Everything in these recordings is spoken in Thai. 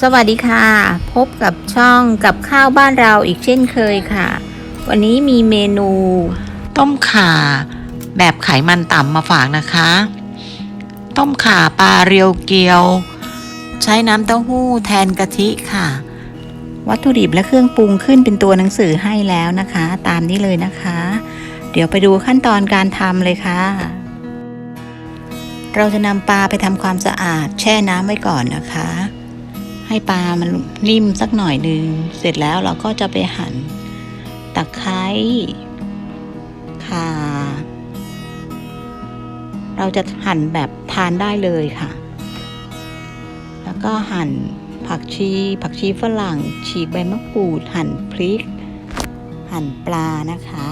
สวัสดีค่ะ พบกับช่องกับข้าวบ้านเราอีกเช่นเคยค่ะ วันนี้มีเมนู ต้มข่า แบบไขมันต่ำมาฝากนะคะ ต้มข่าปลาเรียวเกียว ใช้น้ำเต้าหู้แทนกะทิค่ะ วัตถุดิบและเครื่องปรุงขึ้นเป็นตัวหนังสือให้แล้วนะคะ ตามนี้เลยนะคะ เดี๋ยวไปดูขั้นตอนการทำเลยค่ะ เราจะนำปลาไปทำความสะอาดแช่น้ำไว้ก่อนนะคะ ให้ปลามันนิ่มสักหน่อยหนึ่งเสร็จแล้วเราก็จะไปหั่นตะไคร้ข่าเราจะหั่นแบบทานได้เลยค่ะ แล้วก็หั่นผักชี ผักชีฝรั่ง ฉีกใบมะกรูด หั่นพริก หั่นปลานะคะ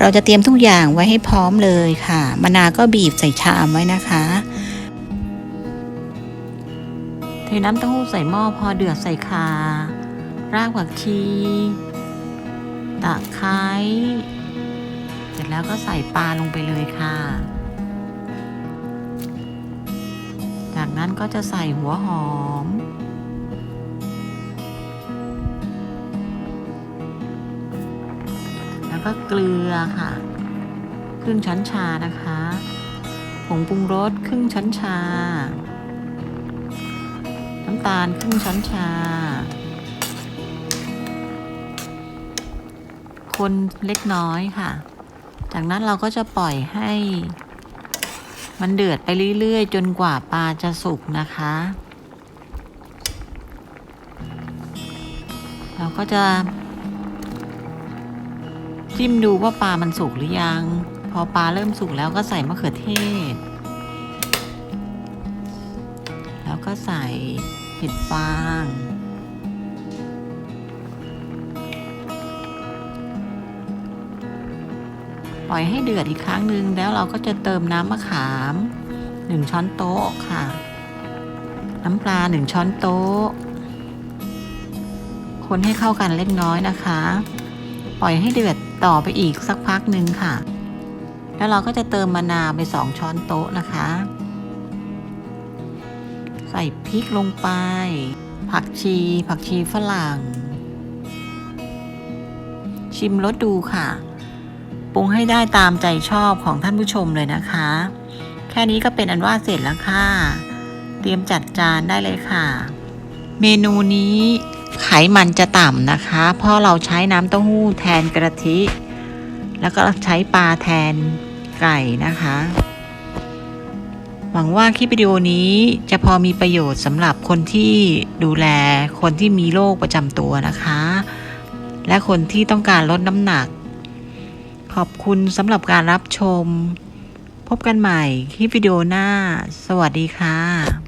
เราจะเตรียมทุกอย่างไว้ให้พร้อมเลยค่ะมะนาวก็บีบใส่ชามไว้นะคะ เทน้ำเต้าหู้ใส่หม้อพอเดือดใส่ข่ารากผักชีตะไคร้เสร็จแล้วก็ใส่ปลาลงไปเลยค่ะ จากนั้นก็จะใส่หัวหอม แล้วก็เกลือค่ะ ครึ่งช้อนชานะคะ ผงปรุงรสครึ่งช้อนชา น้ำตาลครึ่งช้อนชา คนเล็กน้อยค่ะ จากนั้นเราก็จะปล่อยให้ มันเดือดไปเรื่อยๆ จนกว่าปลาจะสุกนะคะ เราก็จะ จิ้มดูว่าปลามันสุกหรือยัง พอปลาเริ่มสุกแล้วก็ใส่มะเขือเทศ แล้วก็ใส่เห็ดฟาง ปล่อยให้เดือดอีกครั้งหนึ่งแล้วเราก็จะเติมน้ำมะขามหนึ่งช้อนโต๊ะค่ะ น้ำปลาหนึ่งช้อนโต๊ะ คนให้เข้ากันเล็กน้อยนะคะ ปล่อยให้เดือดต่อไปอีกสักพักหนึ่งค่ะ แล้วเราก็จะเติมมะนาวไปสองช้อนโต๊ะนะคะ ใส่พริกลงไป ผักชี ผักชีฝรั่ง ชิมรสดูค่ะ ปรุงให้ได้ตามใจชอบของท่านผู้ชมเลยนะคะ แค่นี้ก็เป็นอันว่าเสร็จแล้วค่ะ เตรียมจัดจานได้เลยค่ะ เมนูนี้ไขมันจะต่ำนะคะ เพราะเราใช้น้ำเต้าหู้แทนกระทิ แล้วก็ใช้ปลาแทนไก่นะคะ หวังว่าคลิปวิดีโอนี้จะพอมีประโยชน์สำหรับคนที่ดูแลคนที่มีโรคประจำตัวนะคะ และคนที่ต้องการลดน้ำหนัก ขอบคุณสำหรับการรับชม พบกันใหม่คลิปวิดีโอหน้า สวัสดีค่ะ